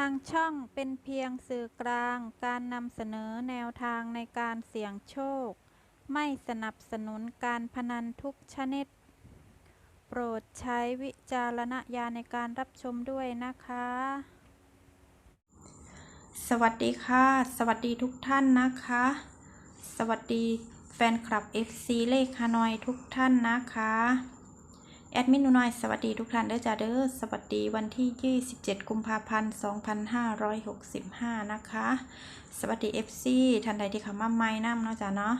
างช่องเป็นเพียงสื่อกลางการนำเสนอแนวทางในการเสี่ยงโชค ไม่สนับสนุนการพนันทุกชนิด โปรดใช้วิจารณญาณในการรับชมด้วยนะคะ สวัสดีค่ะ สวัสดีทุกท่านนะคะ สวัสดีแฟนคลับ FC เลขฮานอยทุกท่านนะคะ แอดมินหนูน้อยสวัสดีทุกท่านเด้อจ้าเด้อสวัสดีวันที่ 27 กุมภาพันธ์ 2565 นะคะ สวัสดี FC ท่านใดที่เข้ามาใหม่น้ำเนาะจ้าเนาะ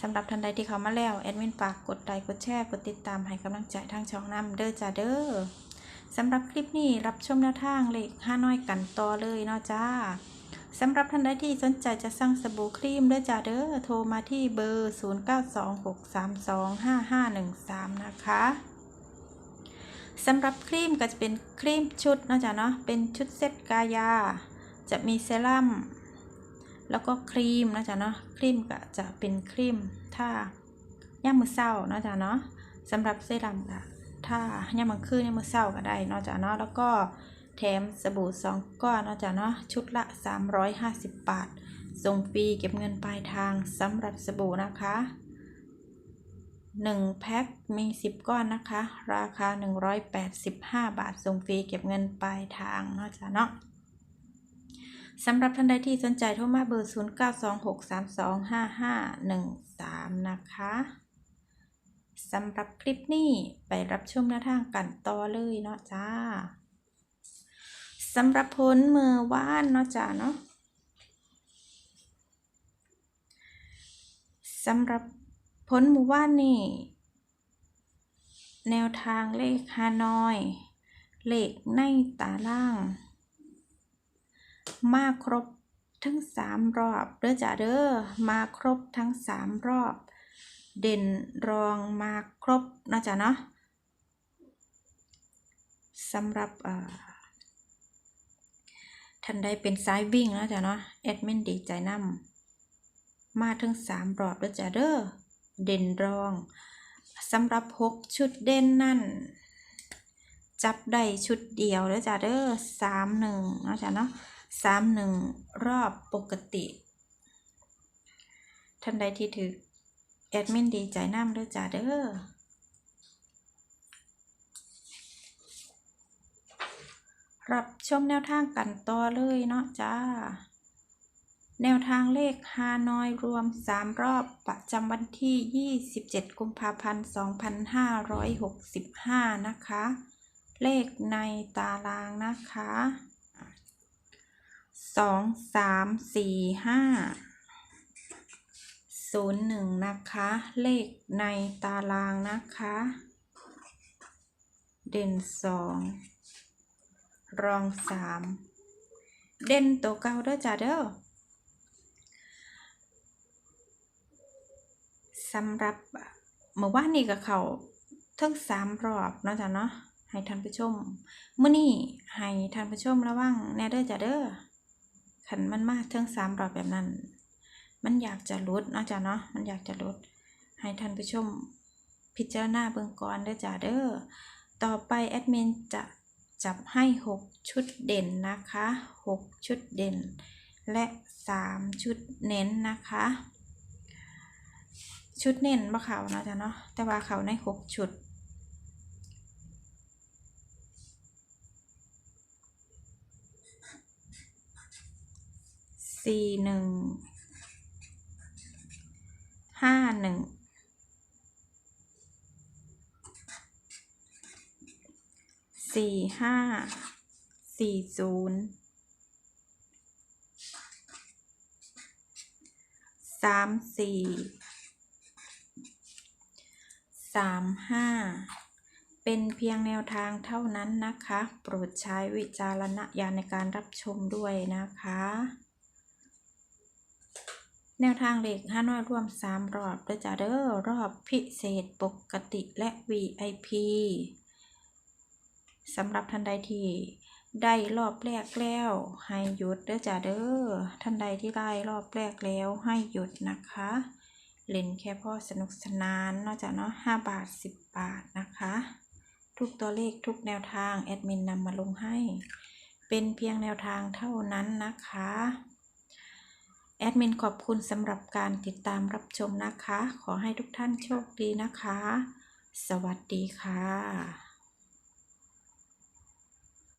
สำหรับท่านใดที่เข้ามาแล้วแอดมินฝากกดไลค์กดแชร์กดติดตามให้กำลังใจทางช่องน้ำเด้อจ้าเด้อสำหรับคลิปนี้รับชมแนวทางเลขห้าน้อยกันต่อเลยเนาะจ้าสำหรับท่านใดที่สนใจจะสั่งสบู่ครีมเด้อจ้าเด้อโทรมาที่เบอร์ 0926325513 นะคะ สำหรับครีมก็จะเป็นครีมชุดนะจ้าเนาะเป็นชุดเซตกายา จะมีเซรั่มแล้วก็ครีมนะจ้าเนาะครีมก็จะเป็นครีมถ้าย่ามมือเศร้านะจ้าเนาะสำหรับเซรั่มก็ถ้าย่ามมือคืนย่ามมือเศร้าก็ได้นะจ้าเนาะแล้วก็แถมสบู่สองก้อนนะจ้าเนาะชุดละ 350 บาทส่งฟรีเก็บเงินปลายทางสำหรับสบู่นะคะ 1แพ็คมี 10 ก้อนนะคะ ราคา 185 บาทส่งฟรีเก็บเงินปลายทางเนาะจ้าเนาะสำหรับท่านใดที่สนใจโทรมาเบอร์ 0926325513 นะคะสำหรับคลิปนี้ไปรับชมแนวทางกันต่อเลยเนาะจ้าสำหรับผลมือว่านเนาะจ้าเนาะสำหรับ ผลมือว่านนี่แนวทางเลขฮานอย เลขในตาล่าง มาครบทั้งสามรอบเด้อจ้าเด้อมาครบทั้งสามรอบ เด่นรองมาครบนะจ๊ะเนาะสำหรับท่านใดเป็นสายวิ่งนะจ๊ะเนาะแอดมินดีใจนำมาทั้งสามรอบเด้อจ้าเด้อ เด่นรองสำหรับหกชุดเด่นนั่น จับได้ชุดเดียวเด้อจ้าเด้อสามหนึ่งนะจ๊ะเนาะสามหนึ่งรอบปกติ ท่านใดที่ถือแอดมินดีใจน้ำเด้อจ้าเด้อรับชมแนวทางกันต่อเลยเนาะจ้า แนวทางเลขฮานอยรวม 3 รอบประจำวันที่ 27 กุมภาพันธ์ 2565 นะคะ เลขในตารางนะคะสองสามสี่ห้าศูนย์หนึ่งนะคะ เลขในตารางนะคะ เด่นสองรองสามเด่นตัวเก่าเด้อจ้าเด้อ สำหรับเมื่อวานนี้กับเขาทั้งสามรอบเนาะจ้ะเนาะให้ท่านผู้ชมเมื่อนี้ให้ท่านผู้ชมระวังแน่เด้อจ้าเด้อขันมันมาเทิงสามรอบแบบนั้น มันอยากจะลดเนาะจ้ะเนาะมันอยากจะลดให้ท่านผู้ชมพิจารณาเบื้องก่อนเด้อจ้ะเด้อต่อไปแอดมินจะจับให้ 6 ชุดเด่นนะคะ 6 ชุดเด่น และ 3 ชุดเน้นนะคะ ชุดเน้นบ่เขาเนาะจ้ะเนาะแต่ว่าเขาใน6ชุด สี่หนึ่ง ห้าหนึ่ง สี่ห้า สี่ศูนย์สามสี่ สามห้าเป็นเพียงแนวทางเท่านั้นนะคะ โปรดใช้วิจารณญาณในการรับชมด้วยนะคะ แนวทางเลขห้าน้อยรวม 3 รอบเด้อจ้าเด้อรอบพิเศษปกติและ VIP สำหรับท่านใดที่ได้รอบแรกแล้วให้หยุดเด้อจ้าเด้อท่านใดที่ได้รอบแรกแล้วให้หยุดนะคะ เล่นแค่พอสนุกสนานนอกจากเนาะ5บาท10บาทนะคะ ทุกตัวเลขทุกแนวทางแอดมินนำมาลงให้ เป็นเพียงแนวทางเท่านั้นนะคะแอดมินขอบคุณสำหรับการติดตามรับชมนะคะ ขอให้ทุกท่านโชคดีนะคะ สวัสดีค่ะ